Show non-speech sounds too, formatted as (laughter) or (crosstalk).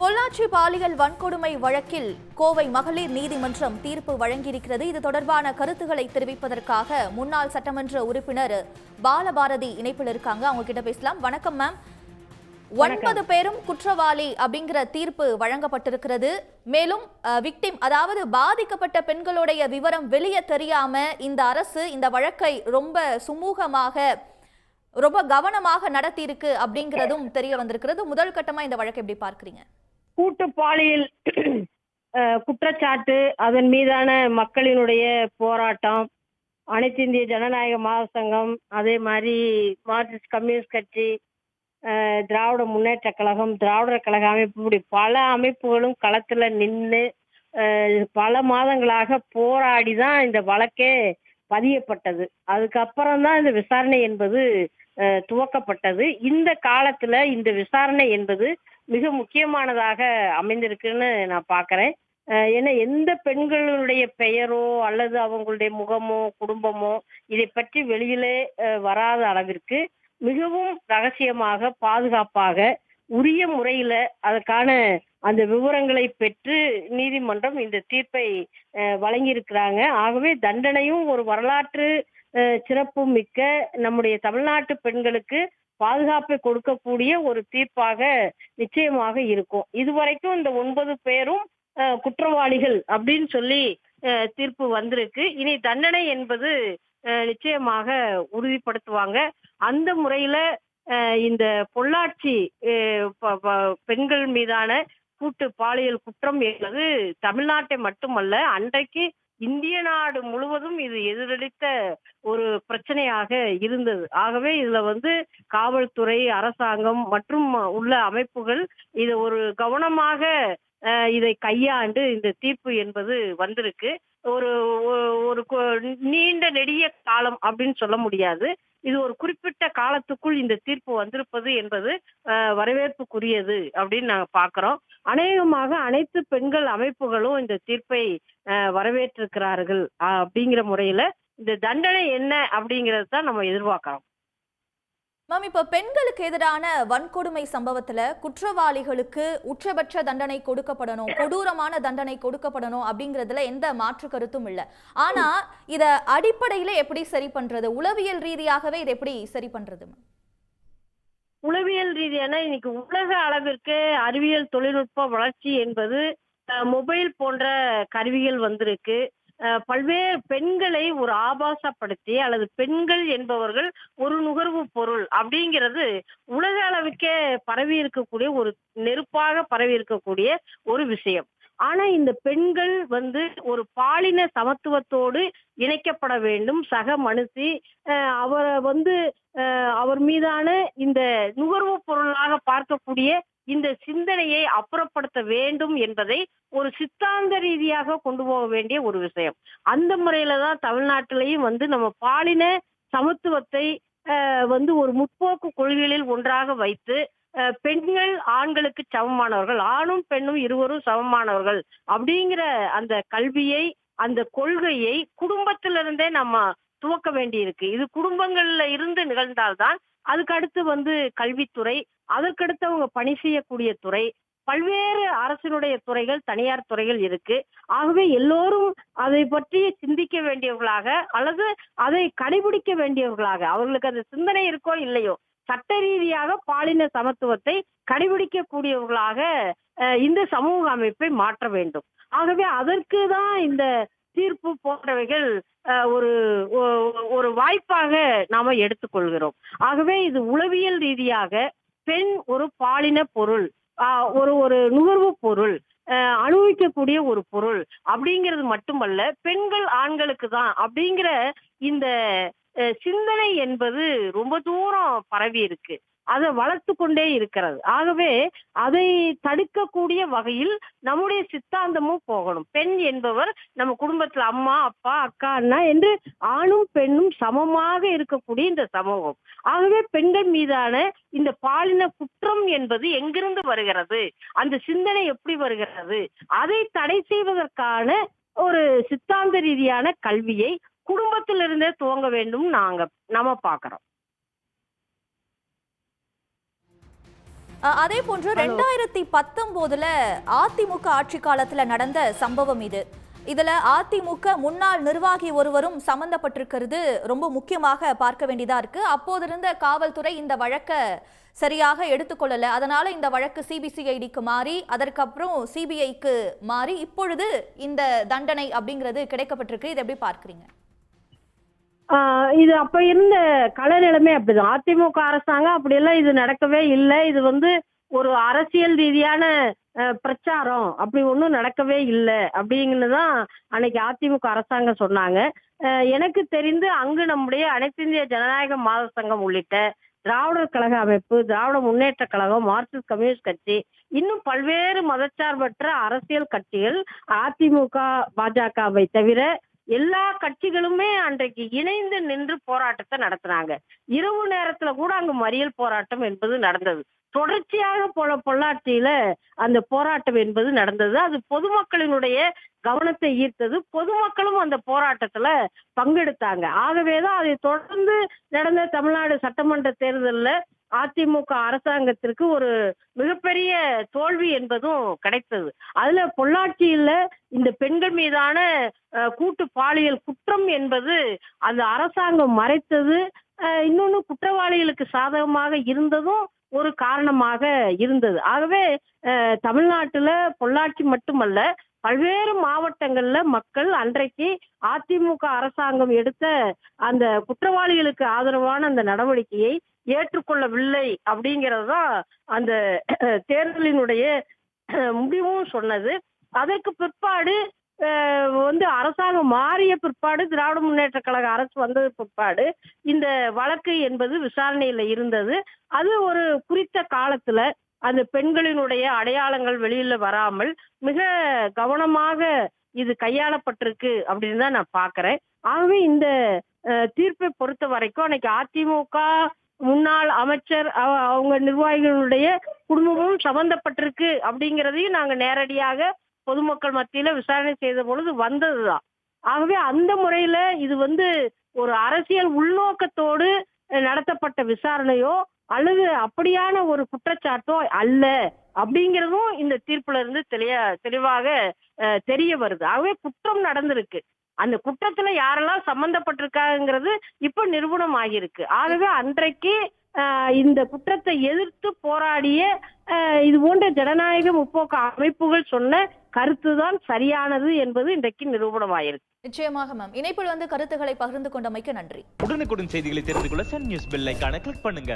பொள்ளாச்சி பாலியல் வன்கொடுமை வழக்கில் கோவை மகளிர் நீதிமன்றம் தீர்ப்பு வழங்கியிருக்கிறது. இது தொடர்பான கருத்துக்களை தெரிவிப்பதற்காக முன்னாள் சட்டமன்ற உறுப்பினர் பாலபாரதி இணைப்பில் இருக்காங்க. அவங்க கிட்ட பேசலாம். வணக்கம் மேம் ஒன்பது பேரும் குற்றவாளி அப்படிங்கிற தீர்ப்பு வழங்கப்பட்டிருக்கிறது. மேலும் விக்டிம் அதாவது பாதிக்கப்பட்ட பெண்களுடைய விவரம் வெளியே தெரியாம இந்த அரசு இந்த வழக்கை ரொம்ப சுமூகமாக ரொம்ப கவனமாக நடத்தி இருக்கு அப்படிங்கிறதும் தெரிய வந்திருக்கிறது. முதல் கட்டமா இந்த வழக்கை எப்படி பார்க்கறீங்க? கூட்டு பாலியல் (clears throat) குற்றச்சாட்டு அதன் மீதான மக்களினுடைய போராட்டம் அனைத்து இந்திய ஜனநாயக மகாசங்கம் அதே மாதிரி மார்க்சிஸ்ட் கம்யூனிஸ்ட் கட்சி திராவிட முன்னேற்ற கழகம் திராவிடர் கழக அமைப்பு இப்படி பல அமைப்புகளும் களத்துல நின்று பல மாதங்களாக போராடி தான் இந்த வழக்கே பதியப்பட்டது. அதுக்கப்புறம் தான் இந்த விசாரணை என்பது துவக்கப்பட்டது. இந்த காலத்துல இந்த விசாரணை என்பது மிக முக்கியமானதாக அமைந்திருக்குன்னு நான் பாக்குறேன். ஏன்னா எந்த பெண்களுடைய பெயரோ அல்லது அவங்களுடைய முகமோ குடும்பமோ இதை பற்றி வெளியிலே வராத அளவிற்கு மிகவும் ரகசியமாக பாதுகாப்பாக உரிய முறையில அதற்கான அந்த விவரங்களை பெற்று நீதிமன்றம் இந்த தீர்ப்பை வழங்கியிருக்கிறாங்க. ஆகவே தண்டனையும் ஒரு வரலாற்று அஹ், சிறப்பு மிக்க நம்முடைய தமிழ்நாட்டு பெண்களுக்கு பாதுகாப்பை கொடுக்கக்கூடிய ஒரு தீர்ப்பாக நிச்சயமாக இருக்கும். இதுவரைக்கும் இந்த ஒன்பது பேரும் அஹ், குற்றவாளிகள் அப்படின்னு சொல்லி அஹ், தீர்ப்பு வந்திருக்கு. இனி தண்டனை என்பது நிச்சயமாக உறுதிப்படுத்துவாங்க. அந்த முறையில அஹ், இந்த பொள்ளாச்சி அஹ், பெண்கள் மீதான கூட்டு பாலியல் குற்றம் என்பது தமிழ்நாட்டை மட்டுமல்ல அன்றைக்கு இந்திய நாடு முழுவதும் இது எதிரொலித்த ஒரு பிரச்சனையாக இருந்தது. ஆகவே இதுல வந்து காவல்துறை அரசாங்கம் மற்றும் உள்ள அமைப்புகள் இது ஒரு கவனமாக இதை கையாண்டு இந்த தீர்ப்பு என்பது வந்திருக்கு. ஒரு ஒ- ஒரு நீண்ட நெடிய காலம் அப்படின்னு சொல்ல முடியாது. இது ஒரு குறிப்பிட்ட காலத்துக்குள் இந்த தீர்ப்பு வந்திருப்பது என்பது வரவேற்புக்குரியது அப்படின்னு நாங்க பாக்குறோம். அநேகமாக அனைத்து பெண்கள் அமைப்புகளும் இந்த தீர்ப்பை வரவேற்றிருக்கிறார்கள் அஹ், அப்படிங்கிற முறையில இந்த தண்டனை என்ன அப்படிங்கறது தான் நம்ம எதிர்பார்க்கிறோம். மேம் இப்போ பெண்களுக்கு எதிரான வன்கொடுமை சம்பவத்தில் குற்றவாளிகளுக்கு உச்சபட்ச தண்டனை கொடுக்கப்படணும் கொடூரமான தண்டனை கொடுக்கப்படணும் அப்படிங்கறதுல எந்த மாற்று கருத்தும் இல்லை. ஆனால் இதை அடிப்படையில் எப்படி சரி பண்ணுறது உளவியல் ரீதியாகவே இதை எப்படி சரி பண்ணுறது மேம்? உளவியல் ரீதியான இன்னைக்கு உலக அளவிற்கு அறிவியல் தொழில்நுட்ப வளர்ச்சி என்பது மொபைல் போன்ற கருவிகள் வந்திருக்கு. பல்வேறு பெண்களை ஒரு ஆபாசப்படுத்தி அல்லது பெண்கள் என்பவர்கள் ஒரு நுகர்வு பொருள் அப்படிங்கிறது உலக அளவுக்கே பரவி இருக்கக்கூடிய ஒரு நெருப்பாக பரவி இருக்கக்கூடிய ஒரு விஷயம். ஆனா இந்த பெண்கள் வந்து ஒரு பாலின சமத்துவத்தோடு இணைக்கப்பட வேண்டும். சக மனுஷி அஹ், அவரை வந்து அவர் மீதான இந்த நுகர்வு பொருளாக பார்க்கக்கூடிய இந்த சிந்தனையை அப்புறப்படுத்த வேண்டும் என்பதை ஒரு சித்தாந்த ரீதியாக கொண்டு போக வேண்டிய ஒரு விஷயம். அந்த முறையில தான் தமிழ்நாட்டிலையும் வந்து நம்ம பாலின சமத்துவத்தை வந்து ஒரு முற்போக்கு கொள்கைகளில் ஒன்றாக வைத்து அஹ், பெண்கள் ஆண்களுக்கு சமமானவர்கள் ஆணும் பெண்ணும் இருவரும் சமமானவர்கள் அப்படிங்கிற அந்த கல்வியை அந்த கொள்கையை குடும்பத்திலிருந்தே நம்ம துவக்க வேண்டியிருக்கு. இது குடும்பங்கள்ல இருந்து நிகழ்ந்தால்தான் அதுக்கு அடுத்து வந்து கல்வித்துறை அதற்கடுத்து அவங்க பணி செய்யக்கூடிய துறை பல்வேறு அரசினுடைய துறைகள் தனியார் துறைகள் இருக்கு. ஆகவே எல்லோரும் அதை பற்றி சிந்திக்க வேண்டியவர்களாக அல்லது அதை கடைபிடிக்க வேண்டியவர்களாக அவர்களுக்கு அந்த சிந்தனை இருக்கோ இல்லையோ சட்ட ரீதியாக பாலின சமத்துவத்தை கடைபிடிக்கக்கூடியவர்களாக அஹ், இந்த சமூக அமைப்பை மாற்ற வேண்டும். ஆகவே அதற்கு தான் இந்த தீர்ப்பு போன்றவைகள் அஹ், ஒரு ஒ- ஒரு வாய்ப்பாக நாம எடுத்துக்கொள்கிறோம். ஆகவே இது உளவியல் ரீதியாக பெண் ஒரு பாலின பொருள் ஒரு ஒரு நுகர்வு பொருள் அஹ், அனுபவிக்கக்கூடிய ஒரு பொருள் அப்படிங்கிறது மட்டுமல்ல பெண்கள் ஆண்களுக்கு தான் அப்படிங்கிற இந்த சிந்தனை என்பது ரொம்ப தூரம் பரவி இருக்கு. அதை வளர்த்து கொண்டே இருக்கிறது. ஆகவே அதை தடுக்கக்கூடிய வகையில் நம்முடைய சித்தாந்தமும் போகணும். பெண் என்பவர் நம்ம குடும்பத்துல அம்மா அப்பா அக்கா அண்ணா என்று ஆணும் பெண்ணும் சமமாக இருக்கக்கூடிய இந்த சமூகம். ஆகவே பெண்கள் மீதான இந்த பாலின குற்றம் என்பது எங்கிருந்து வருகிறது? அந்த சிந்தனை எப்படி வருகிறது? அதை தடை செய்வதற்கான ஒரு சித்தாந்த ரீதியான கல்வியை குடும்பத்திலிருந்தே துவங்க வேண்டும் நாங்க நம்ம பாக்குறோம் அதே போன்று ரெண்டாயிரத்தி பத்தொன்பதுல அதிமுக ஆட்சி காலத்துல நடந்த சம்பவம் இது. இதுல அதிமுக முன்னாள் நிர்வாகி ஒருவரும் சம்பந்தப்பட்டிருக்கிறது ரொம்ப முக்கியமாக பார்க்க வேண்டியதா இருக்கு. அப்போது இருந்த காவல்துறை இந்த வழக்க சரியாக எடுத்துக்கொள்ளல. அதனால இந்த வழக்கு சிபிசிஐடிக்கு மாறி அதற்கப்புறம் சிபிஐக்கு மாறி இப்பொழுது இந்த தண்டனை அப்படிங்கிறது கிடைக்கப்பட்டிருக்கு. இது எப்படி பார்க்கறீங்க? இது அப்ப இருந்த கள நிலைமை அப்படிதான். அதிமுக அரசாங்கம் அப்படியெல்லாம் இது நடக்கவே இல்லை. இது வந்து ஒரு அரசியல் ரீதியான பிரச்சாரம். அப்படி ஒன்றும் நடக்கவே இல்லை அப்படிங்கிறது தான் அன்னைக்கு அதிமுக அரசாங்கம் சொன்னாங்க. எனக்கு தெரிந்து அங்கு நம்முடைய அனைத்து இந்திய ஜனநாயக மாத சங்கம் உள்ளிட்ட திராவிடர் கழக அமைப்பு திராவிட முன்னேற்ற கழகம் மார்க்சிஸ்ட் கம்யூனிஸ்ட் கட்சி இன்னும் பல்வேறு மதச்சார்பற்ற அரசியல் கட்சிகள் அதிமுக பாஜகவை தவிர எல்லா கட்சிகளுமே அன்றைக்கு இணைந்து நின்று போராட்டத்தை நடத்தினாங்க. இரவு நேரத்துல கூட அங்கு மறியல் போராட்டம் என்பது நடந்தது. தொடர்ச்சியாக போல பொள்ளாச்சியில அந்த போராட்டம் என்பது நடந்தது. அது பொதுமக்களினுடைய கவனத்தை ஈர்த்தது. பொதுமக்களும் அந்த போராட்டத்துல பங்கெடுத்தாங்க. ஆகவேதான் அதை தொடர்ந்து நடந்த தமிழ்நாடு சட்டமன்ற தேர்தலில் அதிமுக அரசாங்கத்திற்கு ஒரு மிகப்பெரிய தோல்வி என்பதும் கிடைத்தது. அதுல பொள்ளாச்சியில இந்த பெண்கள் மீதான கூட்டு பாலியல் குற்றம் என்பது அந்த அரசாங்கம் மறைத்தது. இன்னொன்னு குற்றவாளிகளுக்கு சாதகமாக இருந்ததும் ஒரு காரணமாக இருந்தது. ஆகவே அஹ், தமிழ்நாட்டுல பொள்ளாச்சி மட்டுமல்ல பல்வேறு மாவட்டங்கள்ல மக்கள் அன்றைக்கு அதிமுக அரசாங்கம் எடுத்த அந்த குற்றவாளிகளுக்கு ஆதரவான அந்த நடவடிக்கையை ஏற்றுக்கொள்ளவில்லை அப்படிங்கிறது தான் அந்த தேர்தலினுடைய முடிவும் சொன்னது. அதற்கு பிற்பாடு வந்து அரசாங்கம் மாறிய பிற்பாடு திராவிட முன்னேற்ற கழக அரசு வந்தது பிற்பாடு இந்த வழக்கு என்பது விசாரணையில இருந்தது. அது ஒரு குறித்த காலத்துல அந்த பெண்களினுடைய அடையாளங்கள் வெளியில வராமல் மிக கவனமாக இது கையாளப்பட்டிருக்கு அப்படின்னு தான் நான் பாக்குறேன். ஆகவே இந்த தீர்ப்பை பொறுத்த வரைக்கும் அன்னைக்கு அதிமுக முன்னாள் அமைச்சர் அவ- அவங்க நிர்வாகிகளுடைய குடும்பமும் சம்பந்தப்பட்டிருக்கு அப்படிங்கிறதையும் நாங்க நேரடியாக பொதுமக்கள் மத்தியில விசாரணை செய்த பொழுது வந்ததுதான். ஆகவே அந்த முறையில இது வந்து ஒரு அரசியல் உள்நோக்கத்தோடு நடத்தப்பட்ட விசாரணையோ அல்லது அப்படியான ஒரு குற்றச்சாட்டோ அல்ல அப்படிங்கிறதும் இந்த தீர்ப்புல இருந்து தெளிய தெளிவாக தெரிய வருது. ஆகவே குற்றம் நடந்திருக்கு. அந்த குற்றத்துல யாரெல்லாம் சம்பந்தப்பட்டிருக்காங்கிறது இப்ப நிரூபணம் ஆகியிருக்கு ஆகவே அன்றைக்கு இந்த குற்றத்தை எதிர்த்து போராடிய இது போன்ற ஜனநாயக முற்போக்கு அமைப்புகள் சொன்ன கருத்துதான் சரியானது என்பது இன்றைக்கு நிரூபணமாயிருக்கு நிச்சயமாக மேம் இணைப்பில் வந்து கருத்துக்களை பகிர்ந்து கொண்டமைக்கு நன்றி. உடனுக்குடன் செய்திகளை தெரிந்து கொள்ள சன் நியூஸ் பெல் ஐகானை கிளிக் பண்ணுங்க.